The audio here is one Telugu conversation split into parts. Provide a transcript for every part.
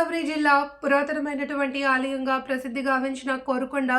గోదావరి జిల్లా పురాతనమైనటువంటి ఆలయంగా ప్రసిద్ధి గావించిన కోరుకొండ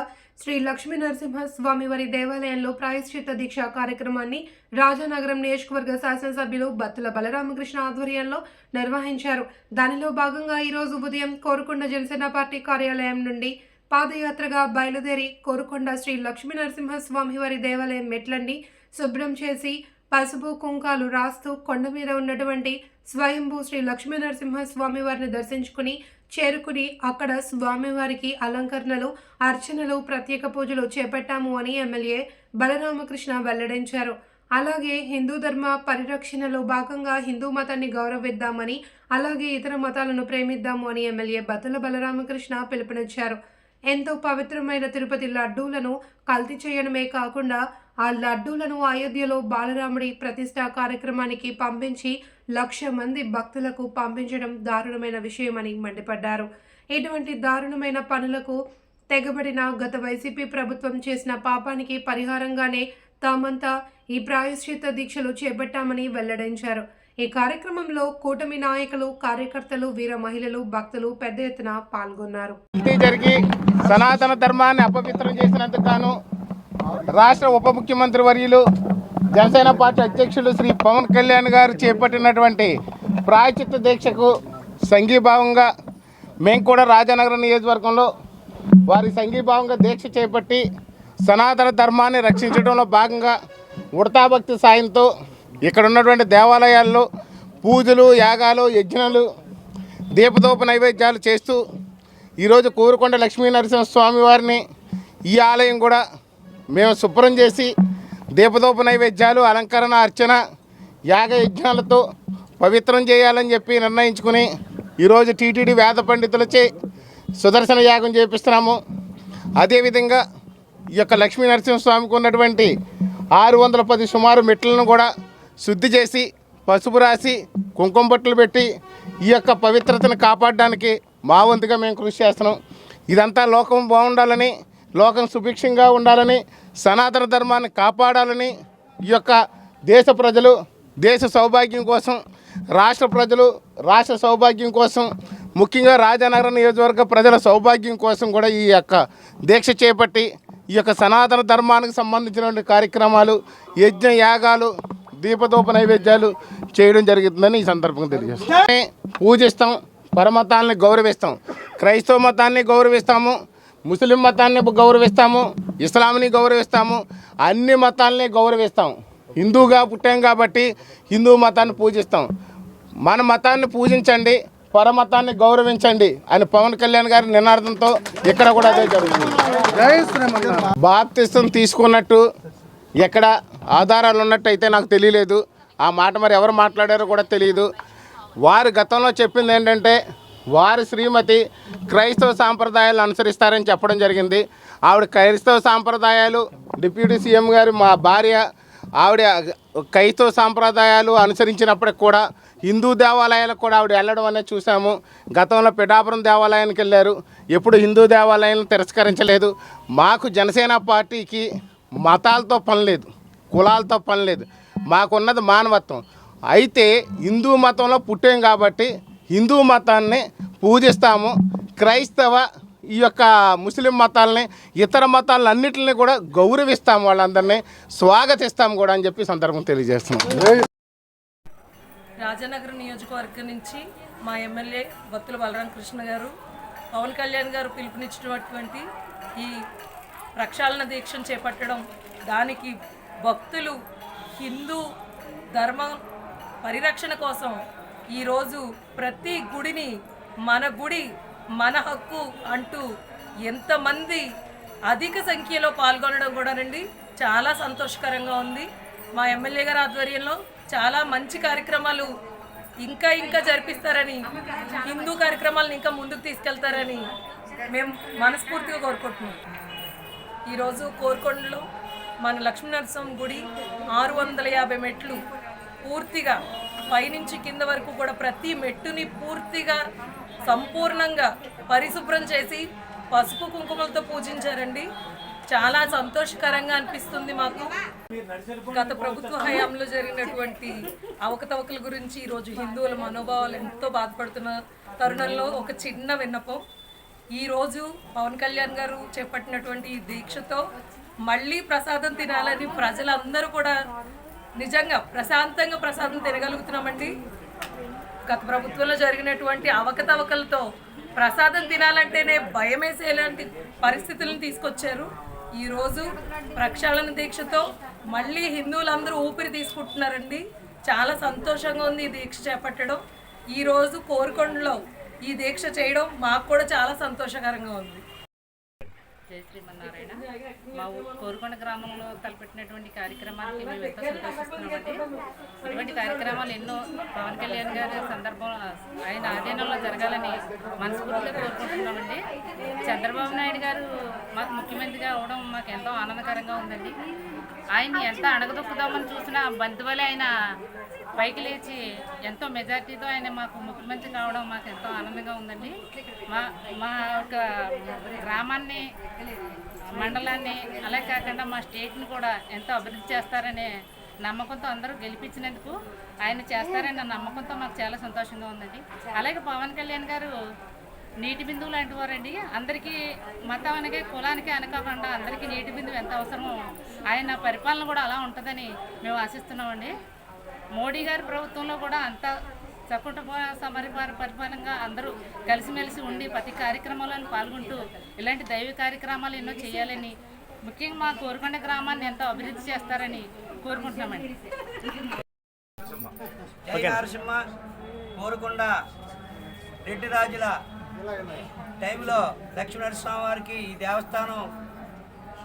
శ్రీ లక్ష్మీ నరసింహ స్వామివారి దేవాలయంలో ప్రాయశ్చిత్త దీక్ష కార్యక్రమాన్ని రాజానగరం నియోజకవర్గ శాసనసభ్యులు బత్తుల బలరామకృష్ణ ఆధ్వర్యంలో నిర్వహించారు. దానిలో భాగంగా ఈరోజు ఉదయం కోరుకొండ జనసేన పార్టీ కార్యాలయం నుండి పాదయాత్రగా బయలుదేరి కోరుకొండ శ్రీ లక్ష్మీ నరసింహ స్వామివారి దేవాలయం మెట్లన్నీ శుభ్రం చేసి పసుపు కుంకాలు రాస్తూ కొండ మీద ఉన్నటువంటి స్వయంభూ శ్రీ లక్ష్మీ నరసింహ స్వామి వారిని దర్శించుకుని చేరుకుని అక్కడ స్వామివారికి అలంకరణలు అర్చనలు ప్రత్యేక పూజలు చేపట్టాము అని ఎమ్మెల్యే బలరామకృష్ణ వెల్లడించారు. అలాగే హిందూ ధర్మ పరిరక్షణలో భాగంగా హిందూ మతాన్ని గౌరవిద్దామని అలాగే ఇతర మతాలను ప్రేమిద్దాము అని ఎమ్మెల్యే బతుల బలరామకృష్ణ పిలుపునిచ్చారు. ఎంతో పవిత్రమైన తిరుపతి లడ్డూలను కల్తీ చేయడమే కాకుండా ఆ లడ్డూలను అయోధ్యలో బాలరాముడి ప్రతిష్ఠా కార్యక్రమానికి పంపించి లక్ష మంది భక్తులకు పంపించడం దారుణమైన విషయమని మండిపడ్డారు. ఇటువంటి దారుణమైన పనులకు తెగబడిన గత వైసీపీ ప్రభుత్వం చేసిన పాపానికి పరిహారంగానే తామంతా ఈ ప్రాయశ్చిత్త దీక్షలు చేపట్టామని వెల్లడించారు. ఈ కార్యక్రమంలో కూటమి నాయకులు కార్యకర్తలు వీర మహిళలు భక్తులు పెద్ద ఎత్తున పాల్గొన్నారు. జరిగి సనాతన ధర్మాన్ని అపవిత్రం చేసినందుకు గాను రాష్ట్ర ఉప ముఖ్యమంత్రి వర్యులు జనసేన పార్టీ అధ్యక్షులు శ్రీ పవన్ కళ్యాణ్ గారు చేపట్టినటువంటి ప్రాయచిత్త దీక్షకు సంఘీభావంగా మేము కూడా రాజానగరం నియోజకవర్గంలో వారి సంఘీభావంగా దీక్ష చేపట్టి సనాతన ధర్మాన్ని రక్షించడంలో భాగంగా ఉడతాభక్తి సాయంతో ఇక్కడ ఉన్నటువంటి దేవాలయాల్లో పూజలు యాగాలు యజ్ఞాలు దీపదోప నైవేద్యాలు చేస్తూ ఈరోజు కోరుకొండ లక్ష్మీ నరసింహ స్వామి వారిని ఈ ఆలయం కూడా మేము శుభ్రం చేసి దీపదోప నైవేద్యాలు అలంకరణ అర్చన యాగ యజ్ఞాలతో పవిత్రం చేయాలని చెప్పి నిర్ణయించుకుని ఈరోజు టీటీడీ వేద పండితులచే సుదర్శన యాగం చేపిస్తున్నాము. అదేవిధంగా ఈ యొక్క లక్ష్మీ నరసింహస్వామికి ఉన్నటువంటి ఆరు వందల పది సుమారు మెట్లను కూడా శుద్ధి చేసి పసుపు రాసి కుంకుమ బట్టలు పెట్టి ఈ యొక్క పవిత్రతను కాపాడడానికి మా వంతుగా మేము కృషి చేస్తున్నాం. ఇదంతా లోకం బాగుండాలని లోకం సుభిక్షంగా ఉండాలని సనాతన ధర్మాన్ని కాపాడాలని ఈ యొక్క దేశ ప్రజలు దేశ సౌభాగ్యం కోసం రాష్ట్ర ప్రజలు రాష్ట్ర సౌభాగ్యం కోసం ముఖ్యంగా రాజానగర నియోజకవర్గ ప్రజల సౌభాగ్యం కోసం కూడా ఈ యొక్క దీక్ష చేపట్టి ఈ యొక్క సనాతన ధర్మానికి సంబంధించినటువంటి కార్యక్రమాలు యజ్ఞ యాగాలు దీపదోప నైవేద్యాలు చేయడం జరుగుతుందని ఈ సందర్భంగా తెలియజేస్తాం. పూజిస్తాం పరమతాన్ని గౌరవిస్తాం క్రైస్తవ మతాన్ని గౌరవిస్తాము ముస్లిం మతాన్ని గౌరవిస్తాము ఇస్లాంని గౌరవిస్తాము అన్ని మతాలని గౌరవిస్తాం. హిందూగా పుట్టాం కాబట్టి హిందూ మతాన్ని పూజిస్తాం. మన మతాన్ని పూజించండి పరమతాన్ని గౌరవించండి అని పవన్ కళ్యాణ్ గారి నినాదంతో ఇక్కడ కూడా అదే జరుగుతుంది. బాప్తిస్తం తీసుకున్నట్టు ఎక్కడ ఆధారాలు ఉన్నట్టు అయితే నాకు తెలియలేదు. ఆ మాట మరి ఎవరు మాట్లాడారో కూడా తెలియదు. వారు గతంలో చెప్పింది ఏంటంటే వారి శ్రీమతి క్రైస్తవ సాంప్రదాయాలు అనుసరిస్తారని చెప్పడం జరిగింది. ఆవిడ క్రైస్తవ సాంప్రదాయాలు డిప్యూటీ సీఎం గారు మా భార్య ఆవిడ క్రైస్తవ సాంప్రదాయాలు అనుసరించినప్పటికి కూడా హిందూ దేవాలయాలకు కూడా ఆవిడ వెళ్ళడం అనేది చూసాము. గతంలో పిఠాపురం దేవాలయానికి వెళ్ళారు. ఎప్పుడు హిందూ దేవాలయాలను తిరస్కరించలేదు. మాకు జనసేన పార్టీకి మతాలతో పని లేదు కులాలతో పని లేదు. మాకున్నది మానవత్వం. అయితే హిందూ మతంలో పుట్టాం కాబట్టి హిందూ మతాన్ని పూజిస్తాము. క్రైస్తవ ఈ యొక్క ముస్లిం మతాలని ఇతర మతాలన్నింటిని కూడా గౌరవిస్తాము వాళ్ళందరినీ స్వాగతిస్తాము కూడా అని చెప్పి సందర్భం తెలియజేస్తున్నాం. రాజనగరం నియోజకవర్గం నుంచి మా ఎమ్మెల్యే భక్తుల బలరామ కృష్ణ గారు పవన్ కళ్యాణ్ గారు పిలుపునిచ్చినటువంటి ఈ ప్రక్షాళన దీక్షను చేపట్టడం దానికి భక్తులు హిందూ ధర్మం పరిరక్షణ కోసం ఈరోజు ప్రతి గుడిని మన గుడి మన హక్కు అంటూ ఎంతమంది అధిక సంఖ్యలో పాల్గొనడం కూడానండి చాలా సంతోషకరంగా ఉంది. మా ఎమ్మెల్యే గారి ఆధ్వర్యంలో చాలా మంచి కార్యక్రమాలు ఇంకా ఇంకా జరిపిస్తారని హిందూ కార్యక్రమాలను ఇంకా ముందుకు తీసుకెళ్తారని మేము మనస్ఫూర్తిగా కోరుకుంటున్నాం. ఈరోజు కోరుకొండలో మన లక్ష్మీనరసింహ గుడి ఆరు వందల యాభై మెట్లు పూర్తిగా పైనుంచి కింద వరకు కూడా ప్రతి మెట్టుని పూర్తిగా సంపూర్ణంగా పరిశుభ్రం చేసి పసుపు కుంకుమలతో పూజించారండి. చాలా సంతోషకరంగా అనిపిస్తుంది మాకు. గత ప్రభుత్వ హయాంలో జరిగినటువంటి అవకతవకల గురించి ఈరోజు హిందువుల మనోభావాలు ఎంతో బాధపడుతున్న తరుణంలో ఒక చిన్న విన్నపం. ఈరోజు పవన్ కళ్యాణ్ గారు చేపట్టినటువంటి ఈ దీక్షతో మళ్ళీ ప్రసాదం తినాలని ప్రజలందరూ కూడా నిజంగా ప్రశాంతంగా ప్రసాదం తినగలుగుతున్నామండి. గత ప్రభుత్వంలో జరిగినటువంటి అవకతవకలతో ప్రసాదం తినాలంటేనే భయమేసేలాంటి పరిస్థితులను తీసుకొచ్చారు. ఈరోజు ప్రక్షాళన దీక్షతో మళ్ళీ హిందువులందరూ ఊపిరి తీసుకుంటున్నారండి. చాలా సంతోషంగా ఉంది ఈ దీక్ష చేపట్టడం. ఈరోజు కోరుకొండలో ఈ దీక్ష చేయడం మాకు కూడా చాలా సంతోషకరంగా ఉంది. జై శ్రీమన్నారాయణ మా కోరుకొండ గ్రామంలో తలపెట్టినటువంటి కార్యక్రమానికి మేము ఎంతో సంతోషిస్తున్నామండి. ఇటువంటి కార్యక్రమాలు ఎన్నో పవన్ కళ్యాణ్ గారి సందర్భం ఆయన ఆధీనంలో జరగాలని మనస్ఫూర్తిగా కోరుకుంటున్నామండి. చంద్రబాబు నాయుడు గారు మాకు ముఖ్యమంత్రిగా అవడం మాకు ఎంతో ఆనందకరంగా ఉందండి. ఆయన్ని ఎంత అణగదొక్కుదామని చూసినా బంధువులే ఆయన పైకి లేచి ఎంతో మెజార్టీతో ఆయన మాకు ముఖ్యమంత్రి కావడం మాకు ఎంతో ఆనందంగా ఉందండి. మా మా యొక్క గ్రామాన్ని మండలాన్ని అలాగే కాకుండా మా స్టేట్ని కూడా ఎంతో అభివృద్ధి చేస్తారనే నమ్మకంతో అందరూ గెలిపించినందుకు ఆయన చేస్తారనే నమ్మకంతో మాకు చాలా సంతోషంగా ఉందండి. అలాగే పవన్ కళ్యాణ్ గారు నీటి బిందువు లాంటి వారండి. అందరికీ మతానికి కులానికి అనుకోకుండా అందరికీ నీటి బిందువు ఎంత అవసరమో ఆయన పరిపాలన కూడా అలా ఉంటుందని మేము ఆశిస్తున్నామండి. మోడీ గారి ప్రభుత్వంలో కూడా అంత సకుటుంబ సమరిపాల పరిపాలనగా అందరూ కలిసిమెలిసి ఉండి ప్రతి కార్యక్రమాలను పాల్గొంటూ ఇలాంటి దైవ కార్యక్రమాలు ఎన్నో చేయాలని ముఖ్యంగా మా కోరుకొండ గ్రామాన్ని ఎంతో అభివృద్ధి చేస్తారని కోరుకుంటున్నామండి. జై నరసింహ కోరుకొండ రెడ్డి రాజుల టైంలో లక్ష్మీనరసింహ వారికి ఈ దేవస్థానం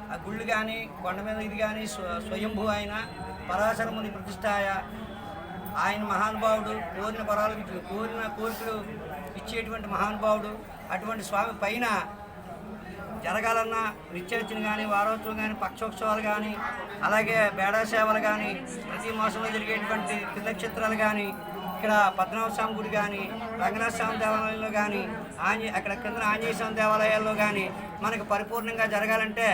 ఆ గుళ్ళు కానీ కొండ మీద ఇది కానీ స్వ- స్వయంభూ ఆయన పరాశరముని ప్రతిష్టాయ ఆయన మహానుభావుడు కోరిన వరాలు కోరిన కోరికలు ఇచ్చేటువంటి మహానుభావుడు అటువంటి స్వామి పైన జరగాలన్నా నిత్యర్చన కానీ వారోత్సవం కానీ పక్షోత్సవాలు కానీ అలాగే బేడా సేవలు కానీ ప్రతి మాసంలో జరిగేటువంటి నక్షత్రాలు కానీ ఇక్కడ పద్మనాభ స్వామి గుడి కానీ రంగనాథ స్వామి దేవాలయంలో కానీ ఆంజే అక్కడ కింద ఆంజనేయ స్వామి దేవాలయాల్లో కానీ మనకు పరిపూర్ణంగా జరగాలంటే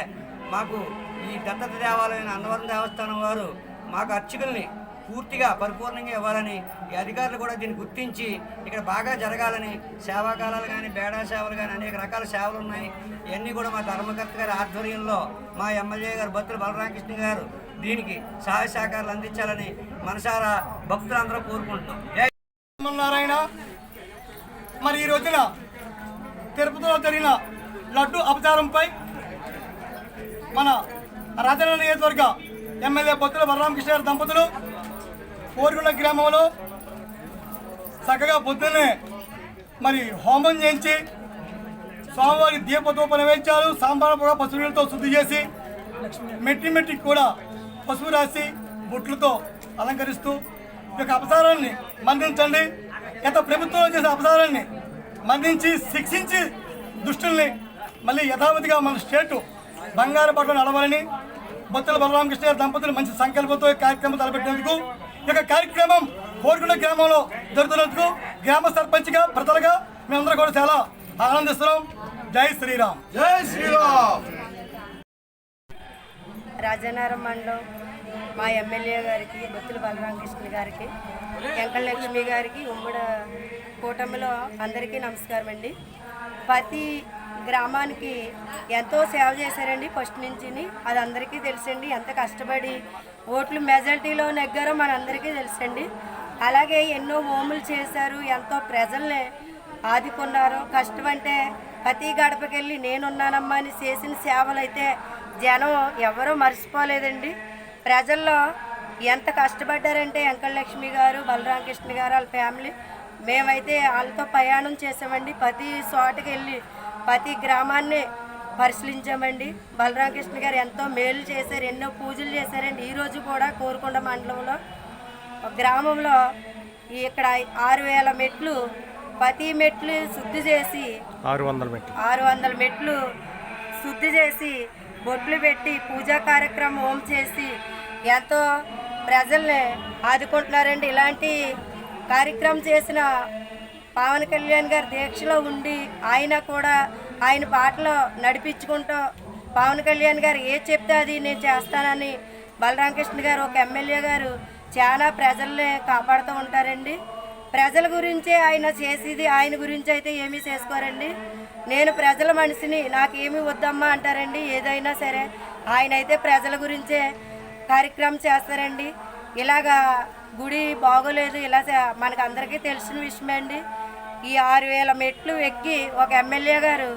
మాకు ఈ దత్తత దేవాలయం అన్నవరం దేవస్థానం వారు మాకు అర్చకుల్ని పూర్తిగా పరిపూర్ణంగా ఇవ్వాలని ఈ అధికారులు కూడా దీన్ని గుర్తించి ఇక్కడ బాగా జరగాలని సేవాకాలాలు కానీ బేడా సేవలు కానీ అనేక రకాల సేవలు ఉన్నాయి. ఇవన్నీ కూడా మా ధర్మకర్త గారి ఆధ్వర్యంలో మా ఎమ్మెల్యే గారు భక్తులు బలరామకృష్ణ గారు దీనికి సహాయ సహకారాలు అందించాలని మనసారా భక్తులందరూ కోరుకుంటున్నాం. నారాయణ మరి ఈ రోజున తిరుపతిలో జరిగిన లడ్డు అపచారంపై మన రాజన్న నియోజకవర్గ ఎమ్మెల్యే బొత్తుల బలరామకృష్ణ గారి దంపతులు కోరుకున్న గ్రామంలో చక్కగా పొద్దున్నే మరి హోమం చేయించి స్వామివారి దీపదూప వేయించారు సాంబార్ కూడా పశువులతో శుద్ధి చేసి మెట్టి మెట్టికి కూడా పసుపు రాసి బొట్లతో అలంకరిస్తూ ఈ యొక్క అపసారాన్ని మందించండి గత ప్రభుత్వంలో చేసిన అపసారాన్ని మందించి శిక్షించి దుష్టుల్ని మళ్ళీ యథావతిగా మన స్టేటు బంగారు పట్ల నడవాలని బొత్తుల బలరామకృష్ణ దంపతులు మంచి సంకల్పంతో కార్యక్రమం తలపెట్టేందుకు యొక్క కార్యక్రమం కోరుకున్న గ్రామంలో జరుగుతున్నందుకు గ్రామ సర్పంచ్గా ప్రజలుగా మేమందరం కూడా చాలా ఆనందిస్తున్నాం. జై శ్రీరామ్. జై శ్రీరామ్. రాజానగరం మండలం మా ఎమ్మెల్యే గారికి బొత్తుల బలరామకృష్ణ గారికి వెంకటలక్ష్మి గారికి ఉమ్మడి కూటమిలో అందరికీ నమస్కారం అండి ప్రతి గ్రామానికి ఎంతో సేవ చేశారండి ఫస్ట్ నుంచి అది అందరికీ తెలుసండి. ఎంత కష్టపడి ఓట్లు మెజారిటీలో నెగ్గారో మనందరికీ తెలుసండి. అలాగే ఎన్నో హోములు చేశారు ఎంతో ప్రజల్ని ఆదుకున్నారు. కష్టం అంటే ప్రతి గడపకెళ్ళి నేనున్నానమ్మా అని చేసిన సేవలు అయితే జనం ఎవరూ మర్చిపోలేదండి. ప్రజల్లో ఎంత కష్టపడ్డారంటే వెంకటలక్ష్మి గారు బలరామకృష్ణ గారు వాళ్ళ ఫ్యామిలీ. మేమైతే వాళ్ళతో ప్రయాణం చేసామండి. ప్రతి చోటకి వెళ్ళి ప్రతి గ్రామాన్ని పరిశీలించామండి. బలరామకృష్ణ గారు ఎంతో మేలు చేశారు ఎన్నో పూజలు చేశారండి. ఈరోజు కూడా కోరుకొండ మండలంలో గ్రామంలో ఇక్కడ ఆరు వేల మెట్లు ప్రతి మెట్లు శుద్ధి చేసి ఆరు వందల మెట్లు. ఆరు వందల మెట్లు శుద్ధి చేసి బొట్లు పెట్టి పూజా కార్యక్రమం హోం చేసి ఎంతో ప్రజల్ని ఆదుకుంటున్నారండి. ఇలాంటి కార్యక్రమం చేసిన పవన్ కళ్యాణ్ గారు దీక్షలో ఉండి ఆయన కూడా ఆయన బాటలో నడిపించుకుంటూ పవన్ కళ్యాణ్ గారు ఏ చెప్తే అది నేను చేస్తానని బలరామకృష్ణ గారు ఒక ఎమ్మెల్యే గారు చాలా ప్రజల్ని కాపాడుతూ ఉంటారండి. ప్రజల గురించే ఆయన చేసేది ఆయన గురించి అయితే ఏమీ చేసుకోరండి. నేను ప్రజల మనిషిని నాకేమీ వద్దమ్మా అంటారండి ఏదైనా సరే. ఆయన అయితే ప్రజల గురించే కార్యక్రమం చేస్తారండి. ఇలాగా గుడి బాగోలేదు ఇలా మనకు అందరికీ తెలిసిన విషయమే అండి. ఈ ఆరు వేల మెట్లు ఎక్కి ఒక ఎమ్మెల్యే గారు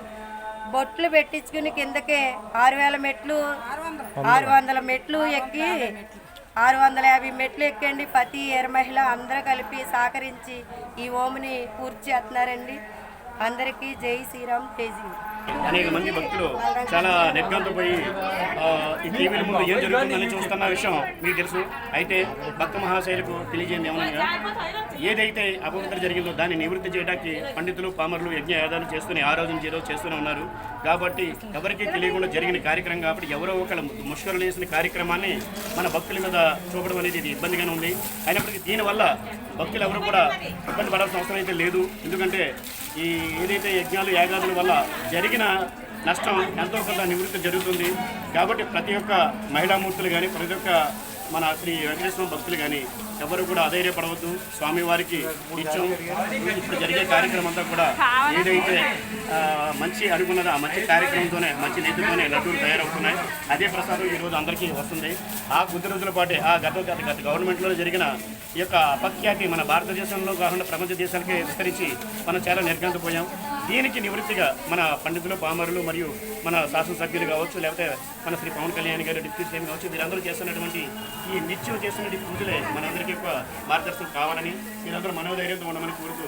బొట్లు పెట్టించుకుని కిందకే ఆరు వేల మెట్లు ఆరు వందల మెట్లు ఎక్కి ఆరు వందల యాభై మెట్లు ఎక్కండి. ప్రతి ఏర మహిళ అందరూ కలిపి సహకరించి ఈ ఓముని పూర్తి చేస్తున్నారండి. అందరికీ జై శ్రీరామ్ జై శ్రీరామ్. అనేక మంది భక్తులు చాలా నిర్గంతపోయి ఆ, ఈ టీవీల ముందు ఏం జరుగుతుందని చూస్తున్న విషయం మీకు తెలుసు. అయితే భక్త మహాశైలకు తెలియజేయండి ఏమనగా ఏదైతే అపవిత్ర జరిగిందో దాన్ని నివృత్తి చేయడానికి పండితులు పామరులు యజ్ఞ యాదాలు చేస్తూనే ఆరాధన చేయడం చేస్తూనే ఉన్నారు. కాబట్టి ఎవరికీ తెలియకుండా జరిగిన కార్యక్రమం కాబట్టి ఎవరో ఒకళ్ళు ముష్కరులు వేసిన కార్యక్రమాన్ని మన భక్తుల మీద చూపడం అనేది ఇది ఇబ్బందిగానే ఉంది. అయినప్పటికీ దీనివల్ల భక్తులు ఎవరు కూడా ఇబ్బంది పడాల్సిన అవసరం అయితే లేదు. ఎందుకంటే ఈ ఏదైతే యజ్ఞాలు యాగాదుల వల్ల జరిగిన నష్టం ఎంతో కొంత నివృత్తి జరుగుతుంది. కాబట్టి ప్రతి ఒక్క మహిళామూర్తులు కానీ ప్రతి ఒక్క మన శ్రీ వెంకటేశ్వర భక్తులు కానీ ఎవరు కూడా అధైర్యపడవద్దు. స్వామివారికి నిత్యం ఇప్పుడు జరిగే కార్యక్రమం అంతా కూడా ఏదైతే మంచి అనుకున్నదో ఆ మంచి కార్యక్రమంతోనే మంచి నీతితోనే లడ్డూలు తయారవుతున్నాయి. అదే ప్రసాదం ఈరోజు అందరికీ వస్తుంది. ఆ కొద్ది రోజుల పాటే ఆ గత గత గత గవర్నమెంట్లో జరిగిన ఈ యొక్క అపఖ్యాతి మన భారతదేశంలో కాకుండా ప్రపంచ దేశాలకే విస్తరించి మనం చాలా నిర్గంతపోయాం దీనికి నివృత్తిగా మన పండితులు పామరులు మరియు మన శాసనసభ్యులు కావచ్చు లేకపోతే మన శ్రీ పవన్ కళ్యాణ్ గారు డిప్యూటీ సీఎం కావచ్చు వీరందరూ చేస్తున్నటువంటి ఈ నిత్యం చేస్తున్నటువంటి పూజలే మనందరికీ ఎక్కువ మార్గదర్శనం కావాలని మీరందరూ మనోధైర్యంతో ఉండమని కోరుతూ